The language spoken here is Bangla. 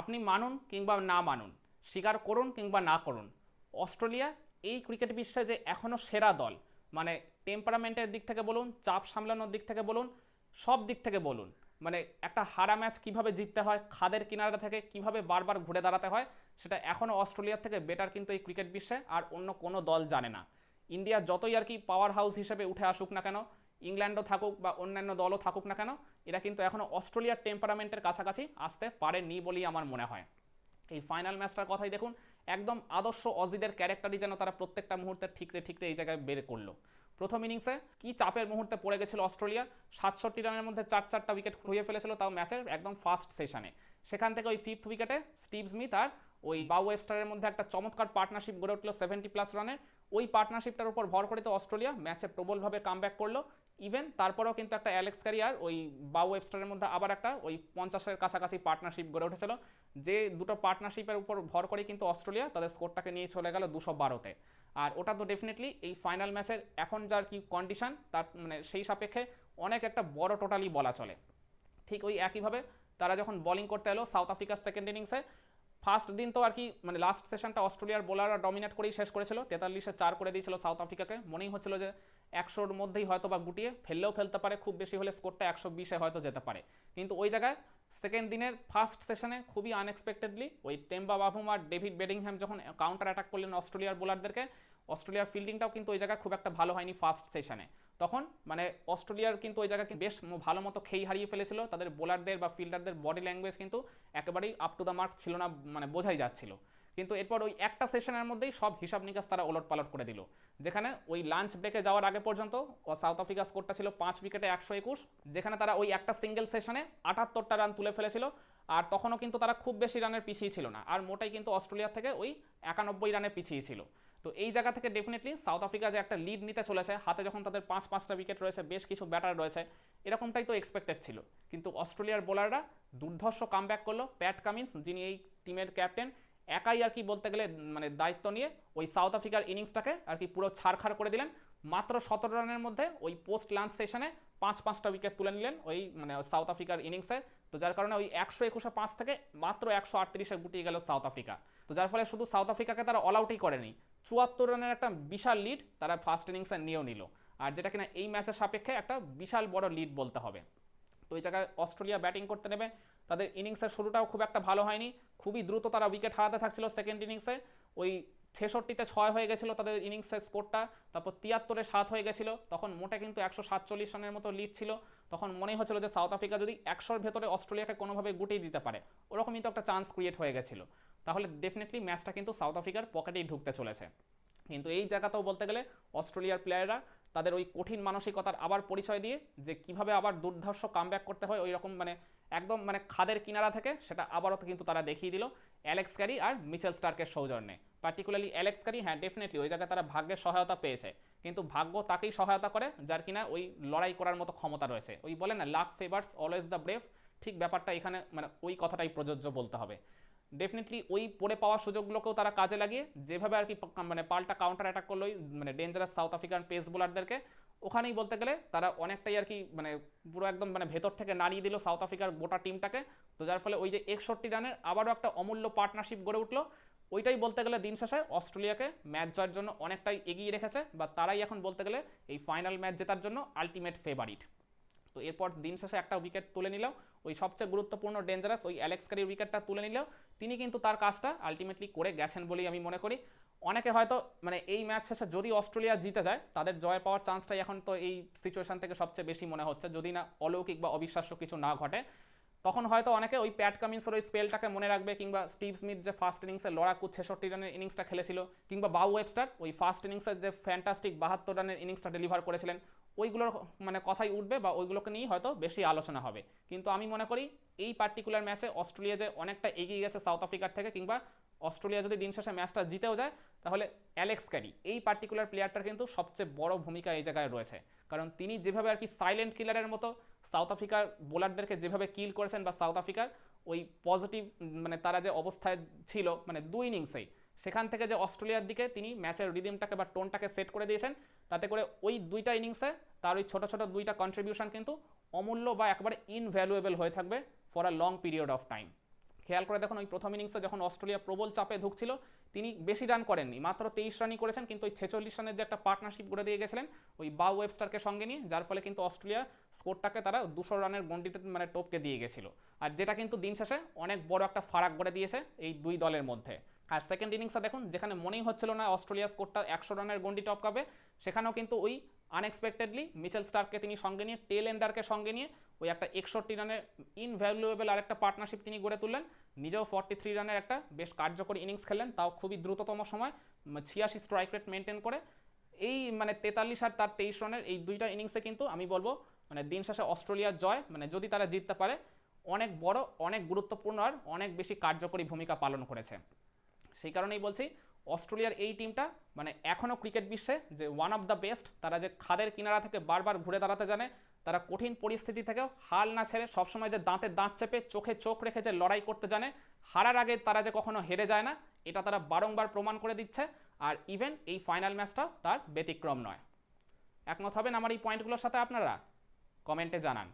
আপনি মানুন কিংবা না মানুন, স্বীকার করুন কিংবা না করুন। অস্ট্রেলিয়া এই ক্রিকেট বিশ্বে যে এখনও সেরা দল মানে টেম্পারামেন্টের দিক থেকে বলুন, চাপ সামলানোর দিক থেকে বলুন, সব দিক থেকে বলুন মানে একটা হারা ম্যাচ কীভাবে জিততে হয়, খাদের কিনারা থেকে কীভাবে বারবার ঘুরে দাঁড়াতে হয়, সেটা এখনও অস্ট্রেলিয়ার থেকে বেটার কিন্তু এই ক্রিকেট বিশ্বে, আর অন্য কোনো দল জানে না। ইন্ডিয়া যতই আর কি পাওয়ার হাউস হিসেবে উঠে আসুক না কেন ইংল্যান্ডও থাকুক বা অন্যান্য দলও থাকুক না কেন, এরা কিন্তু এখনও অস্ট্রেলিয়ার টেম্পারামেন্টের কাছাকাছি আসতে পারেনি বলেই আমার মনে হয়। এই ফাইনাল ম্যাচটার কথাই দেখুন, একদম আদর্শ অজিদের ক্যারেক্টারই যেন তারা প্রত্যেকটা মুহূর্তে ঠিকরে ঠিকরে এই জায়গায় বের করল। প্রথম ইনিংসে কি চাপের মুহূর্তে পড়ে গেছিল অস্ট্রেলিয়া, সাতষট্টি রানের মধ্যে চার চারটা উইকেট খুঁড়িয়ে ফেলেছিল তাও ম্যাচের একদম ফার্স্ট সেশনে। সেখান থেকে ওই ফিফথ উইকেটে স্টিভ স্মিথ আর ওই বাউ ওয়েবস্টারের মধ্যে একটা চমৎকার পার্টনারশিপ গড়ে উঠল সেভেন্টি প্লাস রানের। ওই পার্টনারশিপটার উপর ভর করে তো অস্ট্রেলিয়া ম্যাচে প্রবলভাবে কামব্যাক করল। ইভেন তারপরেও কিন্তু একটা অ্যালেক্স ক্যারিয়ার ওই বাউ ওয়েবস্টারের মধ্যে আবার একটা, ওই পঞ্চাশের কাছাকাছি পার্টনারশিপ গড়ে উঠেছিল। যে দুটো পার্টনারশিপের উপর ভর করে কিন্তু অস্ট্রেলিয়া তাদের স্কোরটাকে নিয়ে চলে গেল দুশো বারোতে। আর ওটা তো ডেফিনেটলি এই ফাইনাল ম্যাচের এখন যার কি কন্ডিশন তার মানে সেই সাপেক্ষে অনেক একটা বড় টোটালি বলা চলে। ঠিক ওই একইভাবে তারা যখন বলিং করতে এলো সাউথ আফ্রিকার সেকেন্ড ইনিংসে ফার্স্ট দিন তো আর কি মানে লাস্ট সেশনটা অস্ট্রেলিয়ার বোলাররা ডমিনেট করেই শেষ করেছিল। তেতাল্লিশে চার করে দিয়েছিল সাউথ আফ্রিকাকে। মনেই হচ্ছিল যে একশোর মধ্যেই হয়তো বা গুটিয়ে ফেললেও ফেলতে পারে, খুব বেশি হলে স্কোরটা একশো বিশে হয়তো যেতে পারে। কিন্তু ওই জায়গায় সেকেন্ড দিনের ফার্স্ট সেশনে খুবই আনএক্সপেক্টেডলি ওই টেম্বা বাভুম আর ডেভিড বেডিংহ্যাম যখন কাউন্টার অ্যাটাক করলেন অস্ট্রেলিয়ার বোলারদেরকে অস্ট্রেলিয়ার ফিল্ডিংটাও কিন্তু ওই জায়গায় খুব একটা ভালো হয়নি ফার্স্ট সেশনে তখন মানে অস্ট্রেলিয়ার কিন্তু ওই জায়গাকে বেশ ভালো মতো খেই হারিয়ে ফেলেছিল। তাদের বোলারদের বা ফিল্ডারদের বডি ল্যাঙ্গুয়েজ কিন্তু একেবারেই আপ টু দ্য মার্ক ছিল না মানে বোঝাই যাচ্ছিল। কিন্তু এরপর ওই একটা সেশনের মধ্যেই সব হিসাব নিকাশ তারা ওলট পালট করে দিল। যেখানে ওই লাঞ্চ ব্রেকে যাওয়ার আগে পর্যন্ত সাউথ আফ্রিকা স্কোরটা ছিল পাঁচ উইকেটে একশো একুশ। যেখানে তারা ওই একটা সিঙ্গেল সেশনে আটাত্তরটা রান তুলে ফেলেছিল। আর তখনও কিন্তু তারা খুব বেশি রানের পিছিয়ে ছিল না। আর মোটাই কিন্তু অস্ট্রেলিয়ার থেকে ওই একানব্বই রানে পিছিয়ে ছিল। তো এই জায়গা থেকে ডেফিনেটলি সাউথ আফ্রিকা যে একটা লিড নিতে চলেছে, হাতে যখন তাদের পাঁচ, পাঁচটা উইকেট রয়েছে, বেশ কিছু ব্যাটার রয়েছে, এরকমটাই তো এক্সপেক্টেড ছিল। কিন্তু অস্ট্রেলিয়ার বোলাররা দুর্ধর্ষ কামব্যাক করল। প্যাট কামিন্স যিনি এই টিমের ক্যাপ্টেন একাই আর কি বলতে গেলে মানে দায়িত্ব নিয়ে ওই সাউথ আফ্রিকার ইনিংসটাকে আর কি পুরো ছাড়খাড় করে দিলেন। মাত্র সতেরো রানের মধ্যে ওই পোস্ট লাঞ্চ সেশনে পাঁচ, পাঁচটা উইকেট তুলে নিলেন ওই মানে সাউথ আফ্রিকার ইনিংসে তো যার কারণে ওই একশো একুশে পাঁচ থেকে মাত্র একশো আটত্রিশে গুটিয়ে গেল সাউথ আফ্রিকা। তো যার ফলে শুধু সাউথ আফ্রিকাকে তারা অল আউটই করেনি, চুয়াত্তর রানের একটা বিশাল লিড তারা ফার্স্ট ইনিংসে নিয়েও নিল। আর যেটা কিনা এই ম্যাচের সাপেক্ষে একটা বিশাল বড় লিড বলতে হবে। তো এই জায়গায় অস্ট্রেলিয়া ব্যাটিং করতে নেবে। তাদের ইনিংসের শুরুটাও খুব একটা ভালো হয়নি। খুবই দ্রুত তারা উইকেট হারাতে থাকছিল সেকেন্ড ইনিংসে ওই ছেষট্টিতে ছয় হয়ে গেছিল তাদের ইনিংসের স্কোরটা, তারপর তিয়াত্তরে সাত হয়ে গেছিল, তখন মোটে কিন্তু একশো সাতচল্লিশ রানের মতো লিড ছিল। তখন মনে হচ্ছিল যে সাউথ আফ্রিকা যদি একশোর ভেতরে অস্ট্রেলিয়াকে কোনোভাবে গুটিয়ে দিতে পারে, ওরকমই তো একটা চান্স ক্রিয়েট হয়ে গেছিল। তাহলে ডেফিনেটলি ম্যাচটা কিন্তু সাউথ আফ্রিকার পকেটেই ঢুকতে চলেছে। কিন্তু এই জায়গাতেও বলতে গেলে অস্ট্রেলিয়ার প্লেয়াররা তাদের ওই কঠিন মানসিকতার আবার পরিচয় দিয়ে যে কীভাবে আবার দুর্ধর্ষ কামব্যাক করতে হয় ওই রকম মানে একদম মানে খাদের কিনারা থেকে, সেটা আবারও কিন্তু তারা দেখিয়ে দিল। অ্যালেক্স ক্যারি আর মিচেল স্টার্কের সৌজন্যে। পার্টিকুলারলি অ্যালেক্স ক্যারি হ্যাঁ ডেফিনেটলি ওই জায়গায় তারা ভাগ্যের সহায়তা পেয়েছে। কিন্তু ভাগ্য তাকেই সহায়তা করে, যার কিনা ওই লড়াই করার মতো ক্ষমতা রয়েছে। ওই বলে না luck favours always the brave ঠিক ব্যাপারটা এখানে মানে ওই কথাটাই প্রযোজ্য বলতে হবে। ডেফিনেটলি ওই পড়ে পাওয়া সুযোগগুলোকেও তারা কাজে লাগিয়ে, যেভাবে আর কি মানে পাল্টা কাউন্টার অ্যাটাক করল ওই মানে ডেঞ্জারাস সাউথ আফ্রিকান পেস বোলারদেরকে ওখানেই বলতে গেলে তারা অনেকটাই আর কি মানে পুরো একদম মানে ভেতর থেকে নাড়িয়ে দিল সাউথ আফ্রিকার গোটা টিমটাকে তো যার ফলে ওই যে একষট্টি রানের আবারও একটা অমূল্য পার্টনারশিপ গড়ে উঠল। ওইটাই বলতে গেলে দিন শেষে অস্ট্রেলিয়াকে ম্যাচ জয়ের জন্য অনেকটাই এগিয়ে রেখেছে, বা তারাই এখন বলতে গেলে এই ফাইনাল ম্যাচ জেতার জন্য আলটিমেট ফেভারিট তো এরপর দিন শেষে একটা উইকেট তুলে নিলেও ওই সবচেয়ে গুরুত্বপূর্ণ ডেঞ্জারাস ওই অ্যালেক্স কারির উইকেটটা তুলে নিলেও তিনি কিন্তু তার কাজটা আলটিমেটলি করে গেছেন বলেই আমি মনে করি। অনেকে হয়তো মানে এই ম্যাচ শেষে যদি অস্ট্রেলিয়া জিতে যায়, তাদের জয় পাওয়ার চান্সটাই এখন তো এই সিচুয়েশন থেকে সবচেয়ে বেশি মনে হচ্ছে। যদি না অলৌকিক বা অবিশ্বাস্য কিছু না ঘটে তখন হয়তো অনেকে ওই প্যাট কামিন্সের ওই স্পেলটাকে মনে রাখবে কিংবা স্টিভ স্মিথ যে ফার্স্ট ইনিংসে লড়াকু ছেষট্টি রানের ইনিংসটা খেলেছিল, কিংবা বাউ ওয়েবস্টার ওই ফার্স্ট ইনিংসের যে ফ্যান্টাস্টিক বাহাত্তর রানের ইনিংসটা ডেলিভার করেছিলেন, ওইগুলোর মানে কথাই উঠবে বা ওইগুলোকে নিয়েই হয়তো বেশি আলোচনা হবে। কিন্তু আমি মনে করি এই পার্টিকুলার ম্যাচে অস্ট্রেলিয়া যে অনেকটা এগিয়ে গেছে সাউথ আফ্রিকার থেকে, কিংবা অস্ট্রেলিয়া যদি দিন শেষে ম্যাচটা জিতেও যায় তাহলে অ্যালেক্স ক্যারি, এই পার্টিকুলার প্লেয়ারটার কিন্তু সবচেয়ে বড় ভূমিকা এই জায়গায় রয়েছে। কারণ তিনি যেভাবে আর কি সাইলেন্ট কিলারের মতো সাউথ আফ্রিকার বোলারদেরকে যেভাবে কিল করেছেন বা সাউথ আফ্রিকার ওই পজিটিভ মানে তারা যে অবস্থায় ছিল মানে দুই ইনিংসেই সেখান থেকে যে অস্ট্রেলিয়ার দিকে তিনি ম্যাচের রিদিমটাকে বা টোনটাকে সেট করে দিয়েছেন, তাতে করে ওই দুইটা ইনিংসে তার ওই ছোটো ছোটো দুইটা কন্ট্রিবিউশন কিন্তু অমূল্য বা একবারে ইনভ্যালুয়েবল হয়ে থাকবে for a long period of time খেয়াল করে দেখুন, ওই প্রথম ইনিংসে যখন অস্ট্রেলিয়া প্রবল চাপে ঢুকছিল তিনি বেশি রান করেননি। মাত্র তেইশ রানই করেছেন, কিন্তু ওই ছেচল্লিশ রানের যে একটা পার্টনারশিপ করে দিয়ে গেছিলেন, ওই বা ওয়েবস্টারকে সঙ্গে নিয়ে, যার ফলে কিন্তু অস্ট্রেলিয়া স্কোরটাকে তারা দুশো রানের গন্ডিতে মানে টপকে দিয়ে গেছিল। আর যেটা কিন্তু দিন শেষে অনেক বড় একটা ফারাক করে দিয়েছে এই দুই দলের মধ্যে। আর সেকেন্ড ইনিংসে দেখুন, যেখানে মনেই হচ্ছিল না অস্ট্রেলিয়া স্কোরটা একশো রানের গন্ডি টপকাবে, সেখানেও কিন্তু ওই আনএক্সপেক্টেডলি মিচেল স্টার্ককে তিনি সঙ্গে নিয়ে টেল এন্ডারকে সঙ্গে নিয়ে ওই একটা একষট্টি রানের ইনভ্যালুয়েবল আর একটা পার্টনারশিপ তিনি গড়ে তুললেন। নিজেও ফর্টি থ্রি রানের একটা বেশ কার্যকরী ইনিংস খেললেন, তাও খুবই দ্রুততম সময় ছিয়াশি স্ট্রাইক রেট মেনটেন করে। এই মানে তেতাল্লিশ আর তার তেইশ রানের এই দুইটা ইনিংসে কিন্তু আমি বলব মানে দিন শেষে অস্ট্রেলিয়ার জয় মানে যদি তারা জিততে পারে, অনেক বড়, অনেক গুরুত্বপূর্ণ আর অনেক বেশি কার্যকরী ভূমিকা পালন করেছে। সেই কারণেই বলছি অস্ট্রেলিয়ার এই টিমটা মানে এখনও ক্রিকেট বিশ্বে যে ওয়ান অফ দ্য বেস্ট তারা যে খাদের কিনারা থেকে বারবার ঘুরে দাঁড়াতে জানে, তারা কঠিন পরিস্থিতি থেকেও হাল না ছেড়ে সবসময় যে দাঁতে দাঁত চেপে চোখে চোখ রেখে যে লড়াই করতে জানে, হারার আগে তারা যে কখনো হেরে যায় না, এটা তারা বারংবার প্রমাণ করে দিচ্ছে, আর ইভেন এই ফাইনাল ম্যাচটাও তার ব্যতিক্রম নয়। একমত হবেন আমার এই পয়েন্টগুলোর সাথে আপনারা? কমেন্টে জানান।